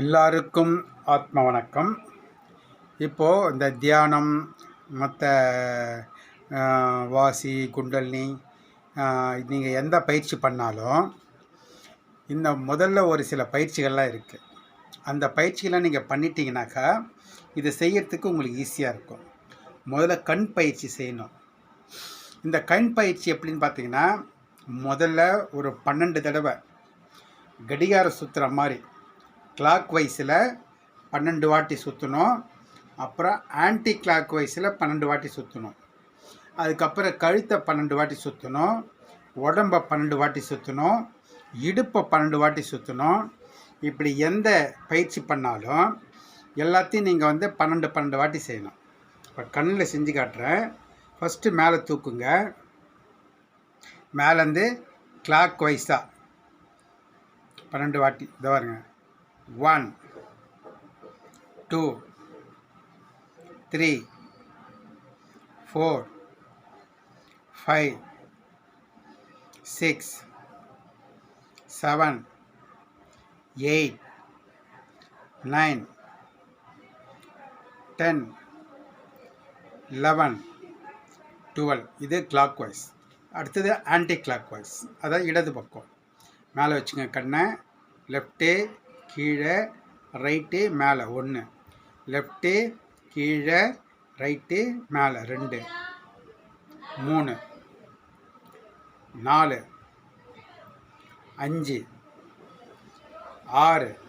எல்லாருக்கும் ஆத்ம வணக்கம். இப்போது இந்த தியானம் மற்ற வாசி குண்டலினி நீங்கள் எந்த பயிற்சி பண்ணாலும் இந்த முதல்ல ஒரு சில பயிற்சிகள்லாம் இருக்குது அந்த பயிற்சிகள்லாம் நீங்கள் பண்ணிட்டீங்கனாக்கா இதை செய்யறதுக்கு உங்களுக்கு ஈஸியாக இருக்கும். முதல்ல கண் பயிற்சி செய்யணும். இந்த கண் பயிற்சி எப்படின்னு பார்த்தீங்கன்னா முதல்ல ஒரு பன்னெண்டு தடவை கடிகார சுற்றுற மாதிரி கிளாக் வைஸில் பன்னெண்டு வாட்டி சுற்றணும் அப்புறம் ஆன்டி கிளாக் வைஸில் பன்னெண்டு வாட்டி சுற்றணும் அதுக்கப்புறம் கழுத்தை பன்னெண்டு வாட்டி சுற்றணும் உடம்பை பன்னெண்டு வாட்டி சுற்றணும் இடுப்பை பன்னெண்டு வாட்டி சுற்றணும் இப்படி எந்த பயிற்சி பண்ணாலும் எல்லாத்தையும் நீங்கள் வந்து பன்னெண்டு பன்னெண்டு வாட்டி செய்யணும். இப்போ கண்ணில் செஞ்சு காட்டுறேன். ஃபஸ்ட்டு மேலே தூக்குங்க. மேலேருந்து கிளாக் வைஸாக பன்னெண்டு வாட்டி. இதை பாருங்கள் one two three four five six seven eight nine ten eleven twelve இது கிளாக் வைஸ் அடுத்தது ஆன்டி கிளாக் வைஸ் அதாவது இடது பக்கம். மேலே வச்சுங்க கண்ணை. லெஃப்ட்டு கீழே ரைட்டு மேலே ஒன்று. லெஃப்ட்டு கீழே ரைட்டு மேலே ரெண்டு. மூணு. நாலு. அஞ்சு. ஆறு.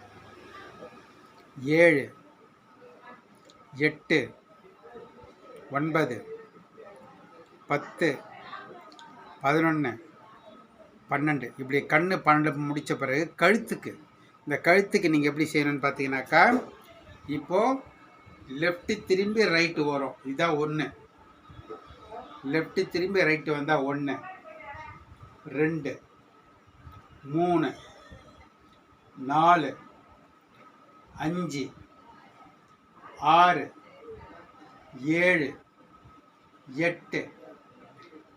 ஏழு. எட்டு. ஒன்பது. பத்து. பதினொன்று பன்னெண்டு. இப்படி கண்ணு பன்னெண்டு முடித்த பிறகு கழுத்துக்கு இந்த கழுத்துக்கு நீங்கள் எப்படி செய்யணும்னு பார்த்தீங்கன்னாக்கா இப்போது லெஃப்ட்டு திரும்பி ரைட்டு வரும். இதுதான் ஒன்று லெஃப்ட்டு திரும்பி ரைட்டு வந்தால் ஒன்று ரெண்டு. மூணு. நாலு. அஞ்சு. ஆறு. ஏழு. எட்டு.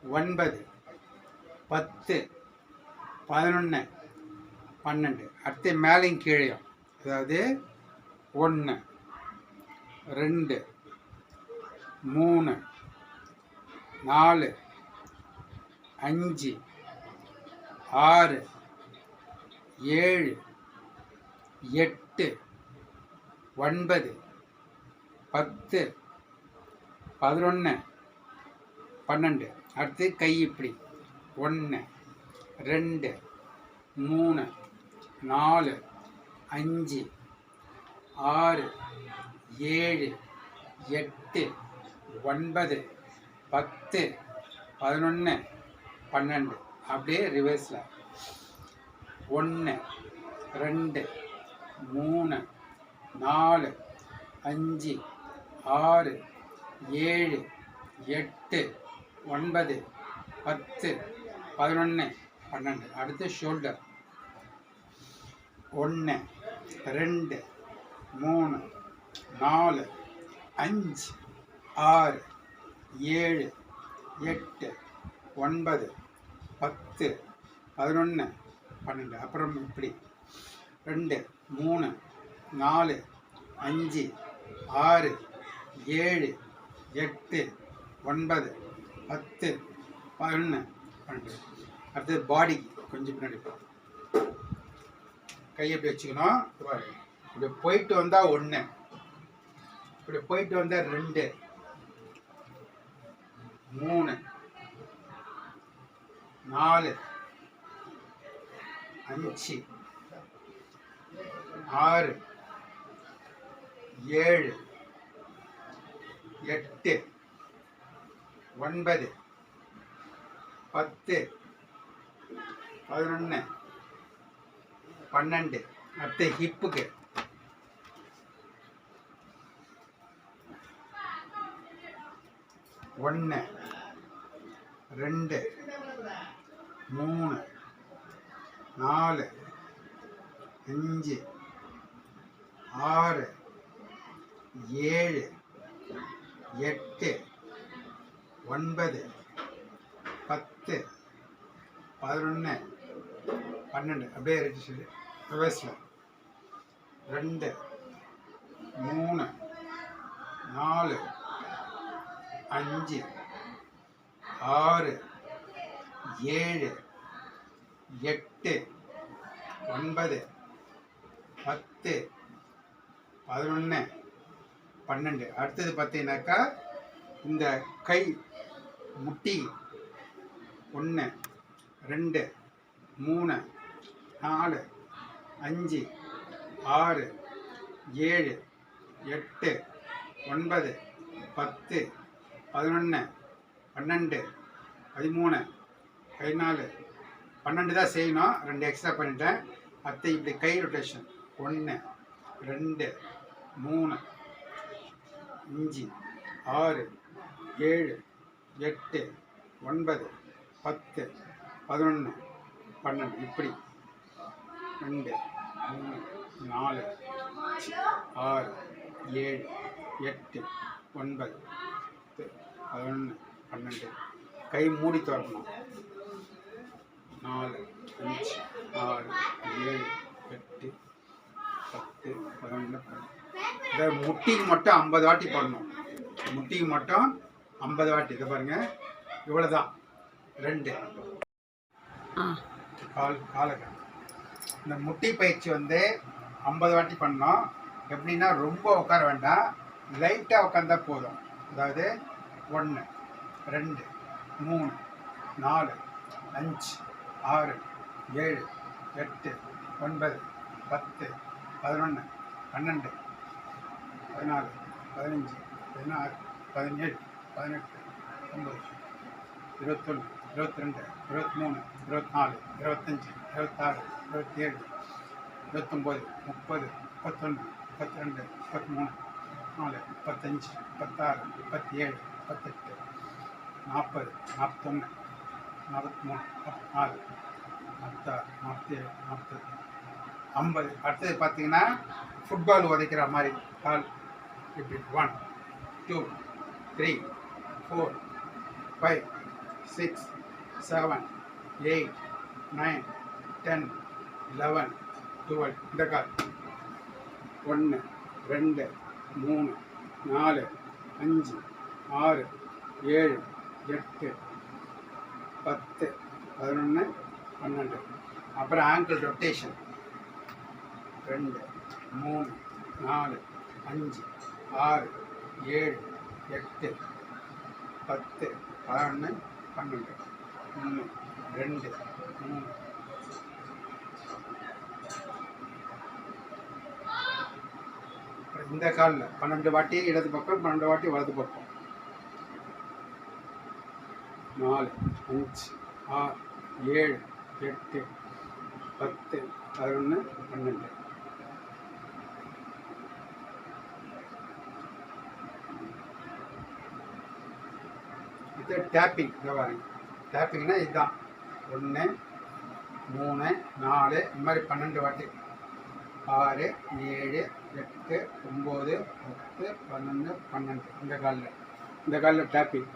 ஒன்பது. பத்து. பதினொன்று பன்னெண்டு. அடுத்து மேலேயும் கீழேயும். அதாவது ஒன்று ரெண்டு மூணு நாலு அஞ்சு ஆறு ஏழு எட்டு ஒன்பது பத்து பதினொன்று பன்னெண்டு. அடுத்து கை இப்படி. ஒன்று ரெண்டு மூணு நாலு அஞ்சு ஆறு ஏழு எட்டு ஒன்பது பத்து பதினொன்று பன்னெண்டு. அப்படியே ரிவர்ஸில் ஒன்று ரெண்டு மூணு நாலு அஞ்சு ஆறு ஏழு எட்டு ஒன்பது பத்து பதினொன்று பன்னெண்டு. அடுத்து ஷோல்டர் ஒன்று ரெண்டு மூணு நாலு அஞ்சு ஆறு ஏழு எட்டு ஒன்பது பத்து பதினொன்று பன்னெண்டு. அப்புறம் இப்படி. ரெண்டு மூணு நாலு அஞ்சு ஆறு ஏழு எட்டு ஒன்பது பத்து பதினொன்று பன்னெண்டு. அடுத்தது பாடி கொஞ்சம் பின்னாடி கையை கை எப்படி வச்சுக்கணும். இப்படி போயிட்டு வந்தால் ஒன்று இப்படி போயிட்டு வந்தால் ரெண்டு. மூணு. நாலு. அஞ்சு. ஆறு. ஏழு. எட்டு. ஒன்பது. பத்து. பதினொன்று பன்னெண்டு. அடுத்து ஹிப்புக்கு. ஒன்று ரெண்டு மூணு நாலு அஞ்சு ஆறு ஏழு எட்டு ஒன்பது பத்து பதினொன்று பன்னெண்டு. அப்படியே ரெஜிஸ்டர் ரிவர்ஸில் ரெண்டு. மூணு. நாலு. அஞ்சு. ஆறு. ஏழு. எட்டு. ஒன்பது. பத்து. பதினொன்று பன்னெண்டு. அடுத்தது பார்த்தீங்கன்னாக்கா இந்த கை முட்டி ஒன்று ரெண்டு மூணு நாலு அஞ்சு ஆறு ஏழு எட்டு ஒன்பது பத்து பதினொன்று பன்னெண்டு பதிமூணு பதினாலு. பன்னெண்டு தான் செய்யணும். ரெண்டு எக்ஸ்ட்ரா பண்ணிட்டேன். அடுத்து இப்படி கை ரொட்டேஷன் ஒன்று ரெண்டு மூணு அஞ்சு ஆறு ஏழு எட்டு ஒன்பது பத்து பதினொன்று பன்னெண்டு. இப்படி. ரெண்டு மூணு நாலு ஆறு ஏழு எட்டு ஒன்பது பத்து பதினொன்று பன்னெண்டு. கை மூடி திறக்கணும். நாலு அஞ்சு ஆறு ஏழு எட்டு பத்து பதினொன்று பன்னெண்டு. இதை முட்டிக்கு மட்டும் ஐம்பது வாட்டி பண்ணணும் முட்டிக்கு மட்டும் ஐம்பது வாட்டி. இதை பாருங்க. இவ்வளோதான் ரெண்டு. கால் காலக்கண் இந்த முட்டி பயிற்சி வந்து ஐம்பது வாட்டி பண்ணோம். எப்படின்னா ரொம்ப உட்கார வேண்டாம். லைட்டாக உட்காந்தா போதும். அதாவது ஒன்று ரெண்டு மூணு நாலு அஞ்சு ஆறு ஏழு எட்டு ஒன்பது பத்து பதினொன்று பன்னெண்டு பதினாலு பதினஞ்சு பதினாறு பதினேழு பதினெட்டு ஒம்பது இருபத்தொன்று இருபத்தி ரெண்டு இருபத்தி மூணு இருபத்தி நாலு இருபத்தஞ்சி. இருபத்தாறு இருபத்தி ஏழு இருபத்தொம்போது முப்பது முப்பத்தொன்று முப்பத்தி ரெண்டு முப்பத்தி மூணு நாலு முப்பத்தஞ்சு முப்பத்தாறு முப்பத்தி ஏழு முப்பத்தெட்டு நாற்பது நாற்பத்தொன்று நாற்பத்தி மூணு நாற்பத்தி நாலு நாற்பத்தாறு நாற்பத்தேழு நாற்பத்தெட்டு ஐம்பது. அடுத்தது பார்த்தீங்கன்னா ஃபுட்பால் உதைக்கிற மாதிரி கால் இப்படி one two three four five six seven eight nine ten eleven twelve இந்த கால் ஒன்று ரெண்டு மூணு நாலு அஞ்சு ஆறு ஏழு எட்டு பத்து பதினொன்று பன்னெண்டு. அப்புறம் ஆங்கிள் ரொட்டேஷன் ரெண்டு மூணு நாலு அஞ்சு ஆறு ஏழு எட்டு பத்து பதினொன்று பன்னெண்டு. ஒன்று ரெண்டு மூணு இந்த காலில் பன்னெண்டு வாட்டி இடது பக்கம் பன்னெண்டு வாட்டி வலது பக்கம். நாலு அஞ்சு ஆறு ஏழு எட்டு பத்து பதினொன்று பன்னெண்டு. இது டேப்பிங் இதை பாருங்க. டேப்பிங்னா இதுதான். ஒன்று மூணு நாலு இந்த மாதிரி பன்னெண்டு வாட்டி. ஆறு ஏழு எட்டு ஒம்பது பத்து பன்னெண்டு பன்னெண்டு. இந்த காலில். இந்த காலில் டேப்பிங்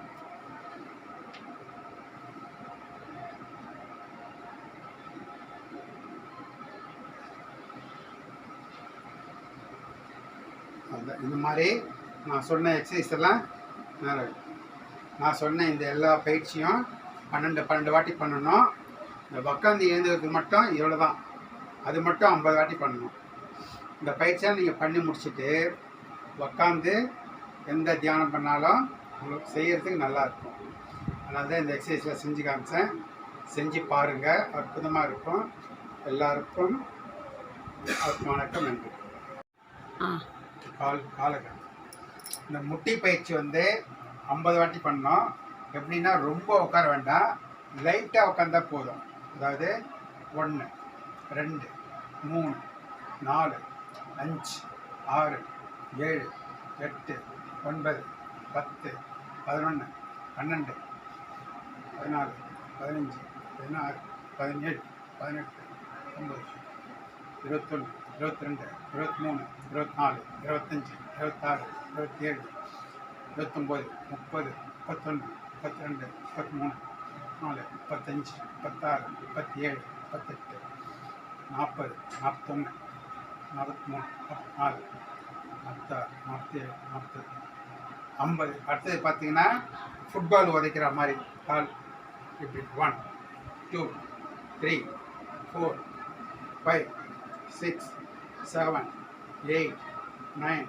அதுதான் இந்த மாதிரி நான் சொன்ன எக்ஸசைஸ் எல்லாம் நான் நான் சொன்ன இந்த எல்லா பயிற்சியும் பன்னெண்டு பன்னெண்டு வாட்டி பண்ணணும். இந்த உக்காந்து எழுந்ததுக்கு மட்டும் இவ்வளோ தான் அது மட்டும் ஐம்பது வாட்டி பண்ணணும். இந்த பயிற்சியை நீங்கள் பண்ணி முடிச்சுட்டு உக்காந்து எந்த தியானம் பண்ணாலும் உங்களுக்கு செய்யறதுக்கு நல்லா இருக்கும். அதனால தான் இந்த எக்ஸசைஸில் செஞ்சு காமிச்சேன். செஞ்சு பாருங்கள் அற்புதமாக இருக்கும். எல்லாருக்கும் வணக்கம் நன்றி. கால் காலகட்டம் இந்த முட்டி பயிற்சி வந்து ஐம்பது வாட்டி பண்ணோம். எப்படின்னா ரொம்ப உட்கார வேண்டாம். லைட்டாக உட்காந்தா போதும். அதாவது ஒன்று ரெண்டு மூணு நாலு அஞ்சு ஆறு ஏழு எட்டு ஒன்பது பத்து பதினொன்று பன்னெண்டு பதினாலு பதினஞ்சு பதினாறு பதினேழு பதினெட்டு ஒம்பது இருபத்தொன்று இருபத்தி ரெண்டு இருபத்தி மூணு இருபத்தி நாலு இருபத்தஞ்சி இருபத்தாறு இருபத்தி ஏழு இருபத்தொம்போது முப்பது முப்பத்தொன்று முப்பத்தி ரெண்டு முப்பத்தி மூணு நாலு முப்பத்தஞ்சு முப்பத்தாறு முப்பத்தி ஏழு முப்பத்தெட்டு நாற்பது நாற்பத்தொன்று நாலு நாற்பத்தாறு நாற்பத்தேழு ஐம்பது. அடுத்தது பார்த்தீங்கன்னா ஃபுட்பால் உதைக்கிற மாதிரி. கால் இப்படி one two three four five six seven eight nine